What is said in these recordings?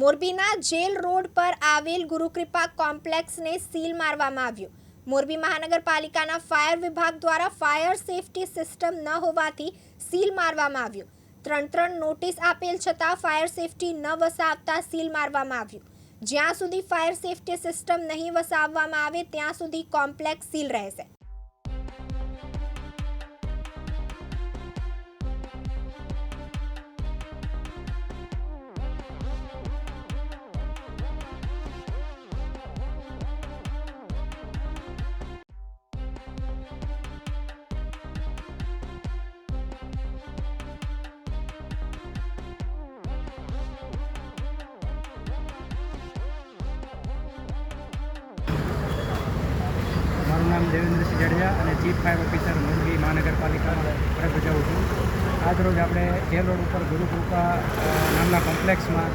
મોરબીના jail road પર આવેલ ગુરુકૃપા કોમ્પ્લેક્સને સીલ મારવામાં આવ્યું. મોરબી મહાનગરપાલિકાના ફાયર વિભાગ દ્વારા ફાયર સેફટી સિસ્ટમ ન હોવાથી સીલ મારવામાં આવ્યું. ત્રણ ત્રણ નોટિસ આપેલ છતાં ફાયર સેફટી ન વસાવતા સીલ મારવામાં આવ્યું. જ્યાં સુધી ફાયર સેફટી સિસ્ટમ નહીં વસાવવામાં આવે, ત્યાં સુધી કોમ્પ્લેક્સ સીલ રહેશે. નામ દેવેન્દ્રસિંહ જાડેજા અને ચીફ ફાયર ઓફિસર મોરબી મહાનગરપાલિકા ફરજ બજાવું છું. આજ રોજ આપણે જે રોડ ઉપર ગુરુકૃપા નામના કોમ્પ્લેક્સમાં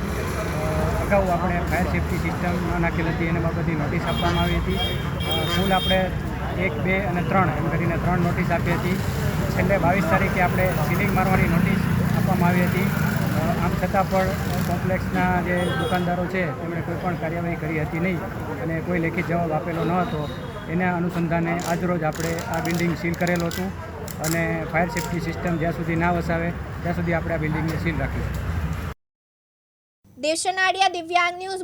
અગાઉ આપણે ફાયર સેફટી સિસ્ટમ ન નાખેલ હતી, એના બાબતની નોટિસ આપવામાં આવી હતી. કુલ આપણે એક, બે અને ત્રણ, એમ કરીને ત્રણ નોટિસ આપી હતી. છેલ્લે બાવીસ તારીખે આપણે સીલિંગ મારવાની નોટિસ આપવામાં આવી હતી. આમ છતાં પણ કોમ્પ્લેક્સના જે દુકાનદારો છે, તેમણે કોઈ પણ કાર્યવાહી કરી હતી નહીં અને કોઈ લેખિત જવાબ આપેલો ન હતો. એના અનુસંધાને આજરોજ આપણે આ બિલ્ડિંગ સીલ કરેલું હતું અને ફાયર સેફટી સિસ્ટમ જ્યાં સુધી ના વસાવે, ત્યાં સુધી આપણે આ બિલ્ડિંગને સીલ રાખીશું. દેશનાડિયા દિવ્યાંગ ન્યૂઝ